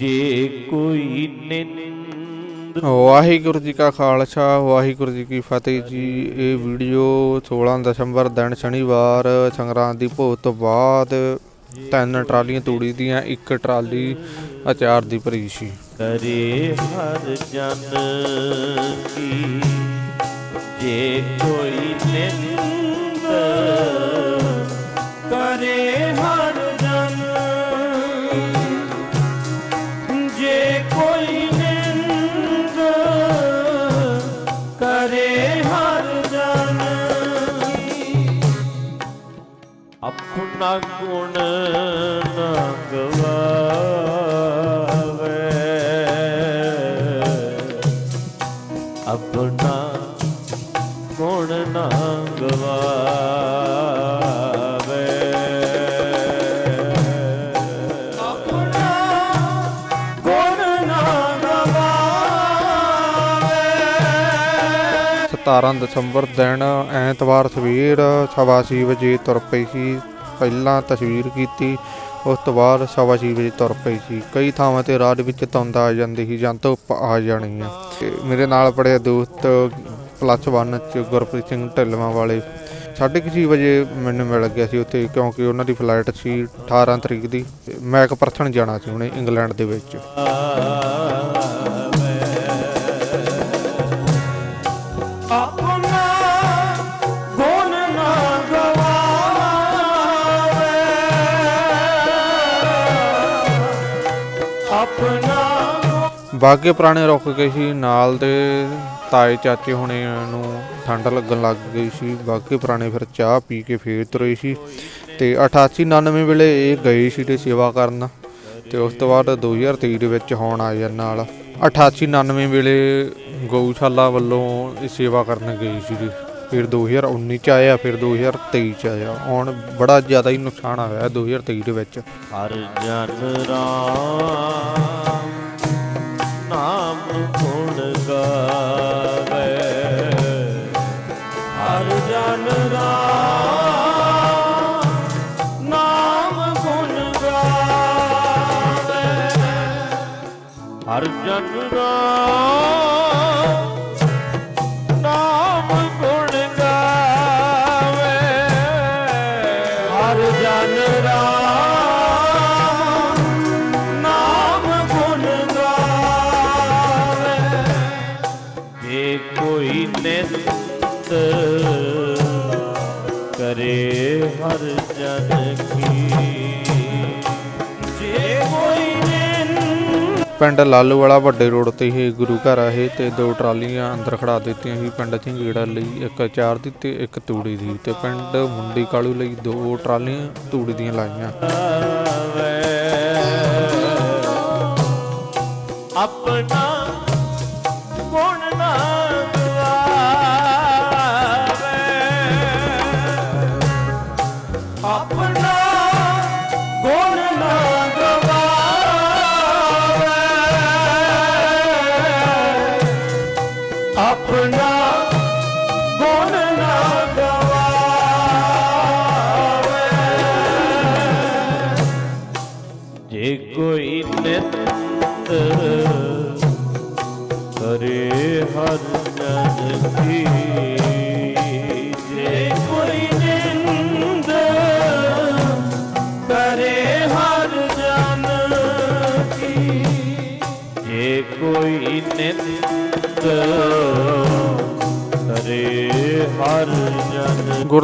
ਜੇ ਕੋਈ ਨਿੰਦ ਵਾਹਿਗੁਰੂ ਜੀ ਕਾ ਖਾਲਸਾ ਵਾਹਿਗੁਰੂ ਜੀ ਕੀ ਫਤਿਹ ਜੀ। ਇਹ ਵੀਡੀਓ 16 ਦਸੰਬਰ ਦਿਨ ਸ਼ਨੀਵਾਰ ਸੰਗਰਾਂਦ ਦੀ ਭੋਗ ਤੋਂ ਬਾਅਦ ਤਿੰਨ ਟਰਾਲੀਆਂ ਤੂੜੀ ਦੀਆਂ ਇੱਕ ਟਰਾਲੀ ਅਚਾਰ ਦੀ ਭਰੀ ਸੀ। ਕਰੇ ਹਰ ਜਨ ਕੀ ਜੇ ਕੋਈ ਨਿੰਦ ਆਪਣਾ ਗੁਣ ਨਾ ਗਵਾਵੇ। ਆਪਣਾ ਗੁਣ ਨਾ ਗਵਾਵੇ। ਆਪਣਾ ਗੁਣ ਨਾ ਗਵਾਵੇ। 17 ਦਸੰਬਰ ਦਿਨ ਐਤਵਾਰ ਸਵੇਰ ਸਵਾ ਛੇ ਵਜੇ ਤੁਰ ਪਈ ਸੀ ਪਹਿਲਾਂ ਤਸਵੀਰ ਕੀਤੀ, ਉਸ ਤੋਂ ਬਾਅਦ ਸਵਾ ਛੇ ਵਜੇ ਤੁਰ ਪਈ ਸੀ। ਕਈ ਥਾਵਾਂ ਤੇ ਰਾਹ ਦੇ ਵਿੱਚ ਧੁੰਦ ਆ ਜਾਂਦੀ ਸੀ, ਜਾਂ ਧੁੱਪ ਆ ਜਾਣੀ ਆ। ਤੇ ਮੇਰੇ ਨਾਲ ਪੜਿਆ ਦੋਸਤ ਪਲੱਸ 1 ਚ ਗੁਰਪ੍ਰੀਤ ਸਿੰਘ ਢਿੱਲਵਾਂ ਵਾਲੇ। ਸਾਢੇ ਕੁ ਛੇ ਵਜੇ ਮੈਨੂੰ ਮਿਲ ਗਿਆ ਸੀ ਉੱਥੇ, ਕਿਉਂਕਿ ਉਹਨਾਂ ਦੀ ਫਲਾਈਟ ਸੀ 18 ਤਰੀਕ ਦੀ। ਮੈਂ ਇੱਕ ਪਰਥਣ ਜਾਣਾ ਸੀ ਉਹਨੇ ਇੰਗਲੈਂਡ ਦੇ ਵਿੱਚ। ਆਪਣਾ ਬਾਗੇ ਪੁਰਾਣੇ ਰੁਕ ਗਏ ਸੀ, ਨਾਲ ਦੇ ਤਾਏ ਚਾਚੇ ਹੁਣੇ ਨੂੰ ਠੰਡ ਲੱਗਣ ਲੱਗ ਗਈ ਸੀ। ਬਾਗੇ ਪੁਰਾਣੇ ਫਿਰ ਚਾਹ ਪੀ ਕੇ ਫੇਰ ਤੁਰੇ ਸੀ ਤੇ 88 99 ਵੇਲੇ ਇਹ ਗਏ ਸੀ ਤੇ ਸੇਵਾ ਕਰਨ ਤੇ ਉਸ ਤੋਂ ਬਾਅਦ 2023 ਦੇ ਵਿੱਚ ਹੋਣ ਆਏ ਆ ਨਾਲ। 88 99 ਵੇਲੇ ਗਊਸ਼ਾਲਾ ਵੱਲੋਂ ਇਹ ਸੇਵਾ ਕਰਨ ਗਈ ਸੀ ਫਿਰ 2019 ਚ ਆਇਆ, ਫਿਰ 2023 ਚ ਆਇਆ। ਹੁਣ ਬੜਾ ਜ਼ਿਆਦਾ ਹੀ ਨੁਕਸਾਨ ਹੋਇਆ 2023 ਦੇ ਵਿੱਚ। ਹਰ ਜਨ ਰਾਮ। ਗਾਵੇ ਹਰ ਜਨ ਰਾਮ ਨਾਮ ਗੁਣ ਗਾਵੇ। ਹਰ ਜਨ ਰਾਮ ਨਾਮ ਗੁਣ ਗਾਵੇ। ਹਰ ਜਨ ਰਾਮ ਪਿੰਡ ਲਾਲੂਵਾਲਾ ਵੱਡੇ ਰੋਡ ਤੇ ਹੀ ਗੁਰੂ ਘਰ ਆ ਇਹ ਤੇ ਦੋ ਟਰਾਲੀਆਂ ਅੰਦਰ ਖੜਾ ਦਿੱਤੀਆਂ ਸੀ। ਪਿੰਡ ਝੰਗੇੜਾ ਲਈ ਇੱਕ ਚਾਰ ਦੀ ਤੇ ਇੱਕ ਤੂੜੀ ਦੀ ਤੇ ਪਿੰਡ ਮੁੰਡੀ ਕਾਲੂ ਲਈ ਦੋ ਟਰਾਲੀਆਂ ਤੂੜੀ ਦੀਆਂ ਲਾਈਆਂ। ਆਪਣਾ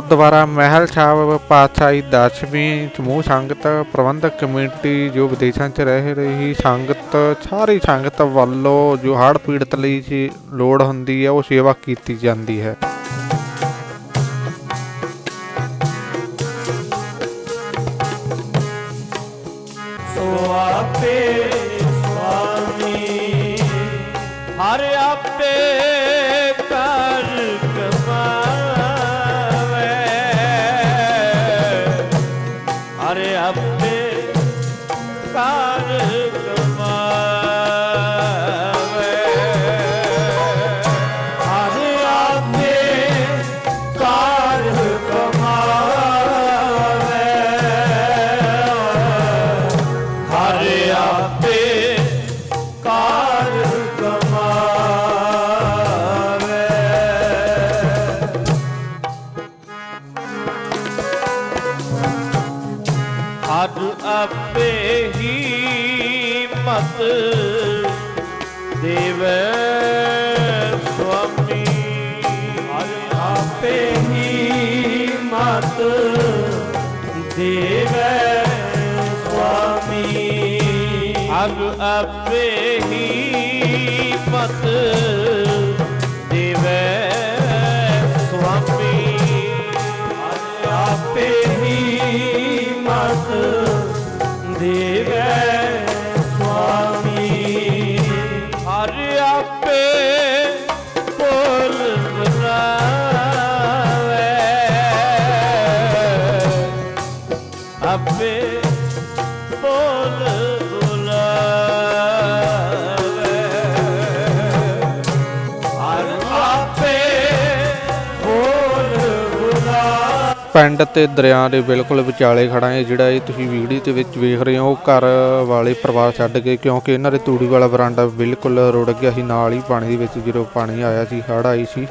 ਜਨ ਗੁਰਦੁਆਰਾ ਮਹਿਲ ਸਾਹਿਬ ਪਾਤਸ਼ਾਹੀ ਦਸਵੀਂ ਸਮੂਹ ਸੰਗਤ ਪ੍ਰਬੰਧਕ ਕਮੇਟੀ ਜੋ ਵਿਦੇਸ਼ਾਂ 'ਚ ਰਹਿ ਰਹੀ ਸੰਗਤ, ਸਾਰੀ ਸੰਗਤ ਵੱਲੋਂ ਜੋ ਹੜ੍ਹ ਪੀੜਤ ਲਈ ਸੀ ਲੋੜ ਹੁੰਦੀ ਹੈ, ਉਹ ਸੇਵਾ ਕੀਤੀ ਜਾਂਦੀ ਹੈ। ਮਤ ਦੇਵੈ ਸੁਆਮੀ। ਆਪੇ ਹੀ ਮਤ ਦੇਵੈ ਸੁਆਮੀ। ਅਗ ਆਪੇ ਹੀ ਮਤ ਪਿੰਡ ਤੇ ਦਰਿਆ ਦੇ ਬਿਲਕੁਲ ਵਿਚਾਲੇ ਖੜਾ ਹੈ। ਜਿਹੜਾ ਇਹ ਤੁਸੀਂ ਵੀਡੀਓ ਦੇ ਵਿੱਚ ਵੇਖ ਰਹੇ ਹੋ, ਉਹ ਘਰ ਵਾਲੇ ਪਰਿਵਾਰ ਛੱਡ ਕੇ, ਕਿਉਂਕਿ ਇਹਨਾਂ ਦੇ ਤੂੜੀ ਵਾਲਾ ਬਰਾਂਡਾ ਬਿਲਕੁਲ ਰੁੜ ਗਿਆ ਸੀ। ਨਾਲ ਹੀ ਪਾਣੀ ਦੇ ਵਿੱਚ ਜਦੋਂ ਪਾਣੀ ਆਇਆ ਸੀ, ਹੜ੍ਹ ਆਈ ਸੀ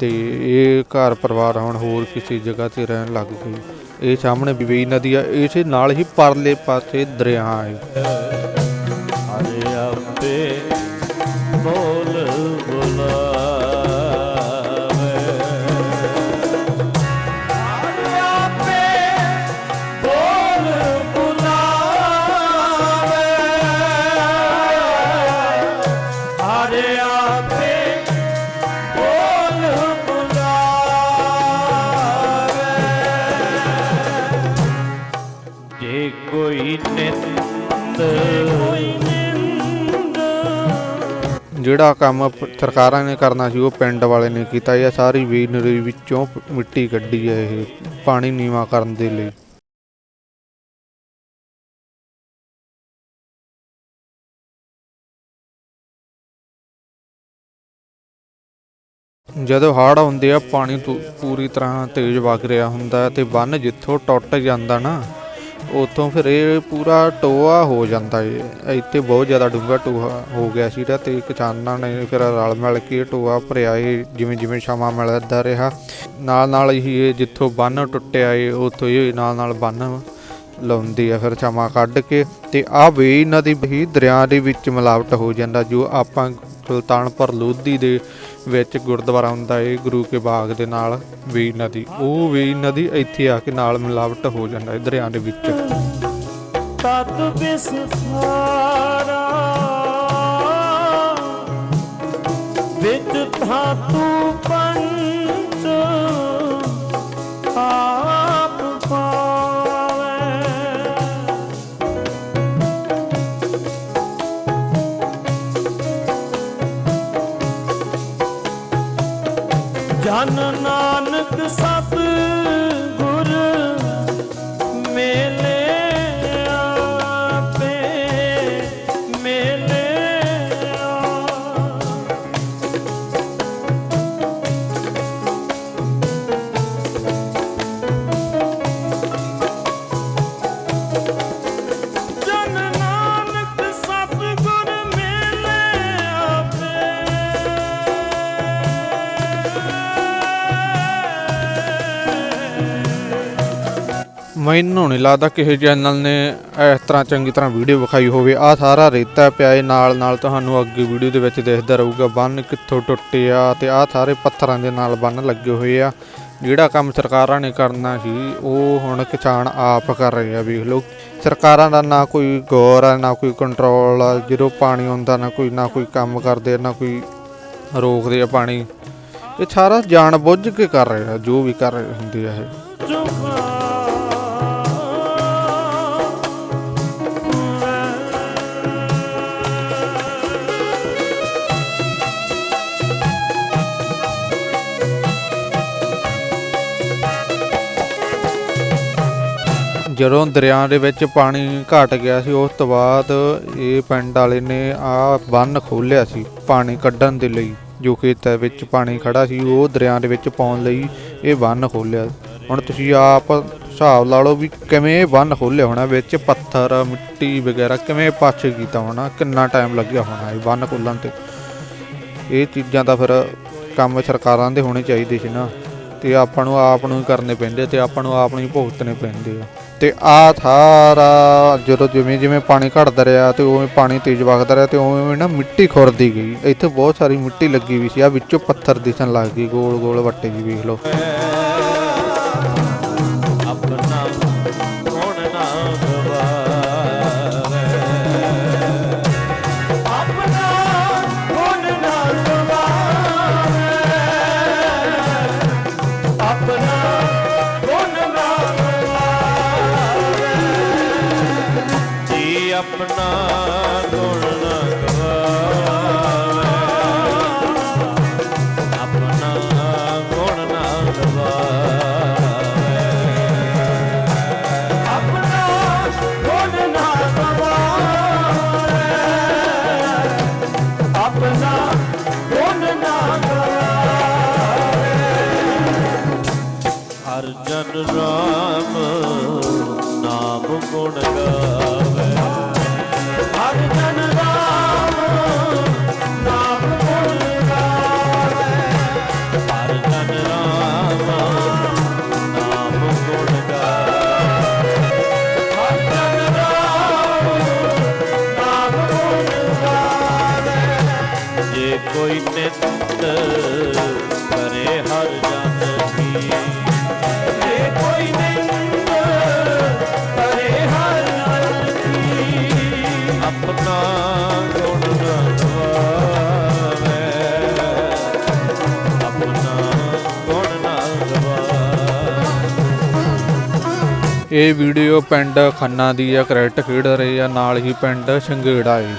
ਤੇ ਇਹ ਘਰ ਪਰਿਵਾਰ ਹੁਣ ਹੋਰ ਕਿਸੇ ਜਗ੍ਹਾ ਤੇ ਰਹਿਣ ਲੱਗ ਗਏ। ਇਹ ਸਾਹਮਣੇ ਬਿਵੇਈ ਨਦੀ ਆ, ਇਸੇ ਨਾਲ ਹੀ ਪਰਲੇ ਪਾਸੇ ਦਰਿਆ ਹੈ। ਜਿਹੜਾ ਕੰਮ ਸਰਕਾਰਾਂ ਨੇ ਕਰਨਾ ਸੀ, ਉਹ ਪਿੰਡ ਵਾਲੇ ਨੇ ਕੀਤਾ। ਇਹ ਸਾਰੀ ਵੇਨਰੀ ਵਿੱਚੋਂ ਮਿੱਟੀ ਕੱਢੀ ਹੈ ਇਹ, ਪਾਣੀ ਨੀਵਾ ਕਰਨ ਦੇ ਲਈ। ਜਦੋਂ ਹੜ੍ਹ ਆਉਂਦੇ ਆ, ਪਾਣੀ ਪੂਰੀ ਤਰ੍ਹਾਂ ਤੇਜ਼ ਵਗ ਰਿਹਾ ਹੁੰਦਾ ਹੈ ਤੇ ਬੰਨ ਜਿੱਥੋਂ ਟੁੱਟ ਜਾਂਦਾ ਨਾ ਉਥੋਂ ਫਿਰ ਇਹ ਪੂਰਾ ਟੋਆ ਹੋ ਜਾਂਦਾ ਏ। ਇੱਥੇ ਬਹੁਤ ਜ਼ਿਆਦਾ ਡੂੰਘਾ ਟੋਆ ਹੋ ਗਿਆ ਸੀਗਾ ਤੇ ਕਿਸਾਨਾਂ ਨੇ ਫਿਰ ਰਲ ਮਿਲ ਕੇ ਇਹ ਟੋਆ ਭਰਿਆ ਏ, ਜਿਵੇਂ ਜਿਵੇਂ ਛਾਵਾਂ ਮਿਲਦਾ ਰਿਹਾ। ਨਾਲ ਨਾਲ ਹੀ ਇਹ ਜਿੱਥੋਂ ਬੰਨ ਟੁੱਟਿਆ ਏ, ਉਥੋਂ ਹੀ ਨਾਲ ਨਾਲ ਬੰਨ ਲਾਉਂਦੀ ਆ ਫਿਰ ਛਾਵਾਂ ਕੱਢ ਕੇ। ਤੇ ਆ ਇਹਨਾਂ ਦੀ ਹੀ ਦਰਿਆ ਦੇ ਵਿੱਚ ਮਿਲਾਵਟ ਹੋ ਜਾਂਦਾ, ਜੋ ਆਪਾਂ ਸੁਲਤਾਨਪੁਰ ਲੋਧੀ ਦੇ ਵਿੱਚ ਗੁਰਦੁਆਰਾ ਹੁੰਦਾ ਏ, ਗੁਰੂ ਕੇ ਬਾਗ ਦੇ ਨਾਲ ਵੀ ਨਦੀ। ਉਹ ਵੇ ਨਦੀ ਇੱਥੇ ਆ ਕੇ ਨਾਲ ਮਿਲਾਵਟ ਹੋ ਜਾਂਦਾ ਏ ਦਰਿਆ ਦੇ ਵਿੱਚ। ਤਤ ਬਿਸਥਾਰਾ ਵਿੱਚ ਧਾਤੂ Só ਮੈਨੂੰ ਨਹੀਂ ਲੱਗਦਾ ਕਿਸੇ ਚੈਨਲ ਨੇ ਇਸ ਤਰ੍ਹਾਂ ਚੰਗੀ ਤਰ੍ਹਾਂ ਵੀਡੀਓ ਵਿਖਾਈ ਹੋਵੇ। ਆ ਸਾਰਾ ਰੇਤਾ ਪਿਆ ਏ ਨਾਲ ਨਾਲ ਤੁਹਾਨੂੰ ਅੱਗੇ ਵੀਡੀਓ ਦੇ ਵਿੱਚ ਦਿਖਦਾ ਰਹੂਗਾ ਬੰਨ ਕਿੱਥੋਂ ਟੁੱਟੇ ਆ ਤੇ ਆ ਸਾਰੇ ਪੱਥਰਾਂ ਦੇ ਨਾਲ ਬੰਨ ਲੱਗੇ ਹੋਏ ਆ। ਜਿਹੜਾ ਕੰਮ ਸਰਕਾਰਾਂ ਨੇ ਕਰਨਾ ਸੀ ਉਹ ਹੁਣ ਕਿਸਾਨ ਆਪ ਕਰ ਰਹੇ ਆ ਵੇਖ ਲਓ। ਸਰਕਾਰਾਂ ਦਾ ਨਾ ਕੋਈ ਗੌਰ ਆ ਨਾ ਕੋਈ ਕੰਟਰੋਲ ਆ ਜਦੋਂ ਪਾਣੀ ਆਉਂਦਾ ਨਾ ਕੋਈ ਨਾ ਕੋਈ ਕੰਮ ਕਰਦੇ ਆ, ਨਾ ਕੋਈ ਰੋਕਦੇ ਆ ਪਾਣੀ। ਇਹ ਸਾਰਾ ਜਾਣ ਬੁੱਝ ਕੇ ਕਰ ਰਹੇ ਆ ਜੋ ਵੀ ਕਰ ਰਹੇ ਹੁੰਦੇ ਆ ਇਹ। ਜਦੋਂ ਦਰਿਆ ਦੇ ਵਿੱਚ ਪਾਣੀ ਘਟ ਗਿਆ ਸੀ, ਉਸ ਤੋਂ ਬਾਅਦ ਇਹ ਪਿੰਡ ਵਾਲੇ ਨੇ ਆ ਬੰਨ ਖੋਲਿਆ ਸੀ ਪਾਣੀ ਕੱਢਣ ਦੇ ਲਈ। ਜੋ ਖੇਤਾਂ ਵਿੱਚ ਪਾਣੀ ਖੜਾ ਸੀ, ਉਹ ਦਰਿਆ ਦੇ ਵਿੱਚ ਪਾਉਣ ਲਈ ਇਹ ਬੰਨ ਖੋਲਿਆ ਹੁਣ ਤੁਸੀਂ ਆਪ ਹਿਸਾਬ ਲਾ ਲਓ ਵੀ ਕਿਵੇਂ ਇਹ ਬੰਨ ਖੋਲਿਆ ਹੋਣਾ, ਵਿੱਚ ਪੱਥਰ, ਮਿੱਟੀ ਵਗੈਰਾ ਕਿਵੇਂ ਪਾਛ ਕੀਤਾ ਹੋਣਾ, ਕਿੰਨਾ ਟਾਈਮ ਲੱਗਿਆ ਹੋਣਾ ਇਹ ਬੰਨ ਖੋਲਣ ਤੇ। ਇਹ ਚੀਜ਼ਾਂ ਤਾਂ ਫਿਰ ਕੰਮ ਸਰਕਾਰਾਂ ਦੇ ਹੋਣੇ ਚਾਹੀਦੇ ਸੀ ਨਾ। ਤੇ ਆਪਾਂ ਨੂੰ ਆਪ ਨੂੰ ਹੀ ਕਰਨੇ ਪੈਂਦੇ ਤੇ ਆਪਾਂ ਨੂੰ ਆਪ ਨੂੰ ਹੀ ਭੁਗਤਣੇ ਪੈਂਦੇ ਆ। ਤੇ ਆ ਥਾਰਾ ਜਦੋਂ ਜਿਵੇਂ ਜਿਵੇਂ ਪਾਣੀ ਘਟਦਾ ਰਿਹਾ ਤੇ ਉਵੇਂ ਪਾਣੀ ਤੇਜ਼ ਵਗਦਾ ਰਿਹਾ ਤੇ ਉਵੇਂ ਨਾ ਮਿੱਟੀ ਖੁਰਦੀ ਗਈ। ਇੱਥੇ ਬਹੁਤ ਸਾਰੀ ਮਿੱਟੀ ਲੱਗੀ ਵੀ ਸੀ। ਆ ਵਿੱਚੋਂ ਪੱਥਰ ਦਿਸਣ ਲੱਗ ਗਈ ਗੋਲ ਗੋਲ ਵੱਟੇ ਜੀ ਵੇਖ ਲਓ। ਰਾਮ ਨਾਮ ਗੁਣ ਗਾਵੇ। ਹਰ ਜਨ ਰਾਮ ਨਾਮ ਗੁਣ ਗਾਵੇ। ਹਰ ਜਨ ਰਾਮ ਨਾਮ ਗੁਣ ਗਾਵੇ। ਹਰ ਜਨ ਰਾਮ ਨਾਮ ਗੁਣ ਗਾਵੇ ਜੇ ਕੋਈ ਨਿਤ ਕਰੇ ਹਰ ਜਨ ਕੀ ਇਹ ਵੀਡੀਓ ਪਿੰਡ ਖੰਨਾ ਦੀ ਆ, ਕ੍ਰਿਕਟ ਖੇਡ ਰਹੇ ਆ, ਨਾਲ ਹੀ ਪਿੰਡ ਸ਼ੰਗੇੜਾ ਏ।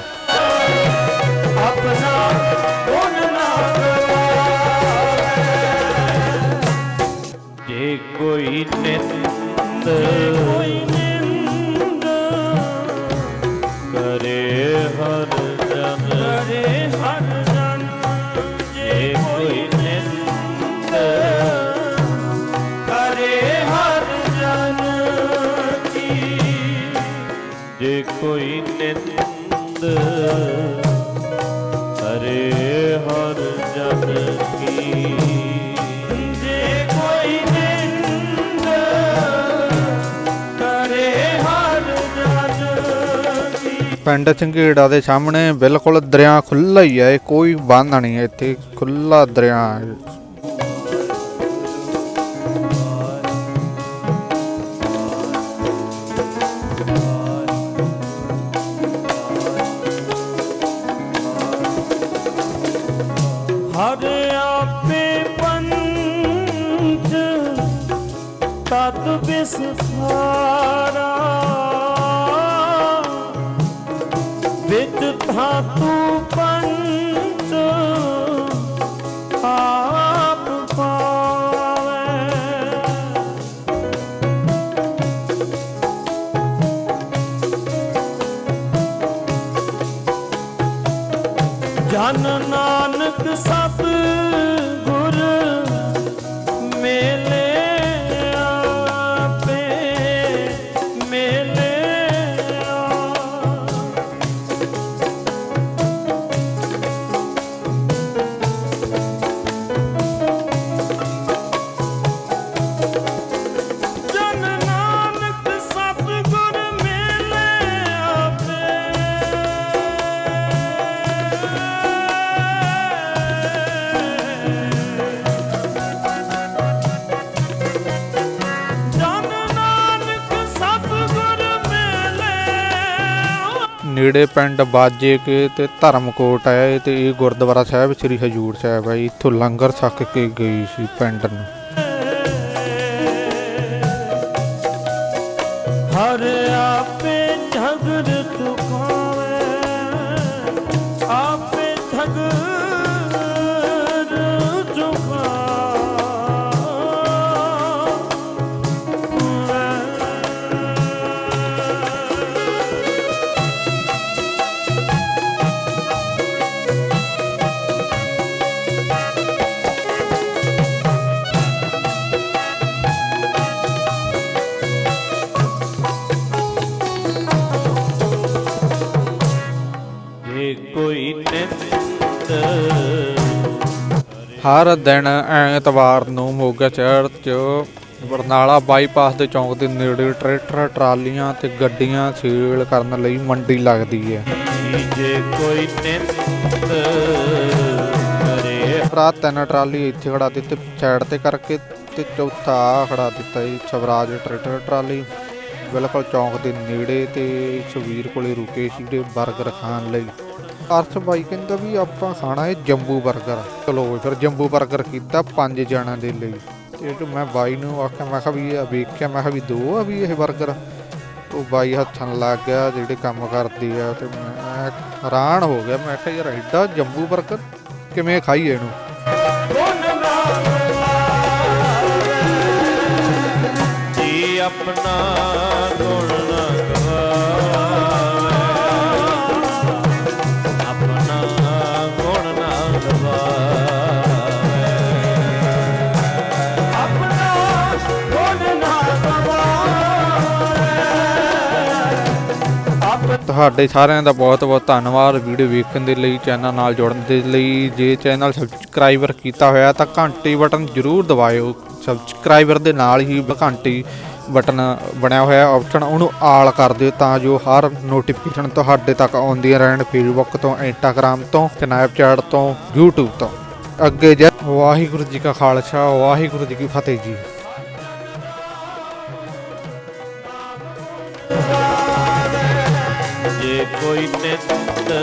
ਪਿੰਡ ਚੰਗੇੜਾ ਦੇ ਸਾਹਮਣੇ ਬਿਲਕੁਲ ਦਰਿਆ ਖੁੱਲਾ ਹੀ ਹੈ ਕੋਈ ਬੰਦ ਨਹੀਂ ਹੈ ਇੱਥੇ ਖੁੱਲਾ ਦਰਿਆ ਹੈ। ਹਰ ਆਪੇ ਪੰਚ ਧਾਤੂ ਨੇੜੇ ਪਿੰਡ ਬਾਜੇ ਕੇ ਤੇ ਧਰਮਕੋਟ ਹੈ ਤੇ ਇਹ ਗੁਰਦੁਆਰਾ ਸਾਹਿਬ ਸ੍ਰੀ ਹਜੂਰ ਸਾਹਿਬ ਹੈ ਇੱਥੋਂ ਲੰਗਰ ਛਕ ਕੇ ਗਈ ਸੀ ਪਿੰਡ ਨੂੰ। ਹਰ ਦਿਨ ਐਤਵਾਰ ਨੂੰ ਮੋਗਾ ਸ਼ਹਿਰ 'ਚ ਬਰਨਾਲਾ ਬਾਈਪਾਸ ਦੇ ਚੌਂਕ ਦੇ ਨੇੜੇ ਟਰੈਕਟਰ ਟਰਾਲੀਆਂ ਤੇ ਗੱਡੀਆਂ ਸੇਲ ਕਰਨ ਲਈ ਮੰਡੀ ਲੱਗਦੀ ਹੈ। ਜੇ ਕੋਈ ਨਿੰਦ ਕਰੇ। ਰਾਤ ਤਿੰਨ ਟਰਾਲੀ ਇੱਥੇ ਖੜਾ ਦਿੱਤੇ ਸਾਈਡ ਤੇ ਕਰਕੇ ਤੇ ਚੌਥਾ ਖੜਾ ਦਿੱਤਾ ਜੀ ਸਵਰਾਜ ਟਰੈਕਟਰ ਟਰਾਲੀ। ਬਿਲਕੁਲ ਚੌਂਕ ਦੇ ਨੇੜੇ ਤੇ ਸ਼ਵੀਰ ਕੋਲੇ ਰੁਕੇ ਸੀ ਜਿਹੜੇ 버ਗਰ ਖਾਣ ਲਈ। ਅਰਥ ਬਾਈ ਕਹਿੰਦਾ ਵੀ ਆਪਾਂ ਖਾਣਾ ਹੈ ਜੰਬੂ 버ਗਰ ਚਲੋ ਫਿਰ ਜੰਬੂ 버ਗਰ ਕੀਤਾ ਪੰਜ ਜਣਾਂ ਦੇ ਲਈ। ਇਹ ਜੋ ਮੈਂ ਬਾਈ ਨੂੰ ਆਖਿਆ, ਮੈਂ ਕਿਹਾ ਵੀ ਇਹ ਵੇਖਿਆ, ਮੈਂ ਕਿਹਾ ਵੀ ਦੋ ਆ ਵੀ ਇਹ 버ਗਰ ਉਹ ਬਾਈ ਹੱਥਾਂ ਲੱਗ ਗਿਆ, ਜਿਹੜੇ ਕੰਮ ਕਰਦੀ ਆ ਤੇ ਮੈਂ ਹੈਰਾਨ ਹੋ ਗਿਆ। ਮੈਂ ਕਿਹਾ ਯਾਰ ਐਡਾ ਜੰਬੂ 버ਗਰ ਕਿਵੇਂ ਖਾਈ ਇਹਨੂੰ? ਆਪਣਾ ਤੁਹਾਡੇ ਸਾਰਿਆਂ ਦਾ ਬਹੁਤ ਬਹੁਤ ਧੰਨਵਾਦ ਵੀਡੀਓ ਵੇਖਣ ਦੇ ਲਈ ਚੈਨਲ ਨਾਲ ਜੁੜਨ ਦੇ ਲਈ। ਜੇ ਚੈਨਲ ਸਬਸਕ੍ਰਾਈਬਰ ਕੀਤਾ ਹੋਇਆ ਤਾਂ ਘੰਟੀ ਬਟਨ ਜ਼ਰੂਰ ਦਬਾਇਓ। ਸਬਸਕ੍ਰਾਈਬਰ ਦੇ ਨਾਲ ਹੀ ਘੰਟੀ ਬਟਨ ਬਣਿਆ ਹੋਇਆ ਆਪਸ਼ਨ ਉਹਨੂੰ ਆਲ ਕਰ ਦਿਓ ਤਾਂ ਜੋ ਹਰ ਨੋਟੀਫਿਕੇਸ਼ਨ ਤੁਹਾਡੇ ਤੱਕ ਆਉਂਦੀਆਂ ਰਹਿਣ ਫੇਸਬੁੱਕ ਤੋਂ ਇੰਸਟਾਗ੍ਰam ਤੋਂ ਸਨੈਪਚੈਟ ਤੋਂ, YouTube ਤੋਂ। ਅੱਗੇ ਜੈ ਵਾਹਿਗੁਰੂ ਜੀ ਕਾ ਖਾਲਸਾ, ਵਾਹਿਗੁਰੂ ਜੀ ਕੀ ਫਤਿਹ ਜੀ। ਜੇ ਕੋਈ ਨਿੰਦ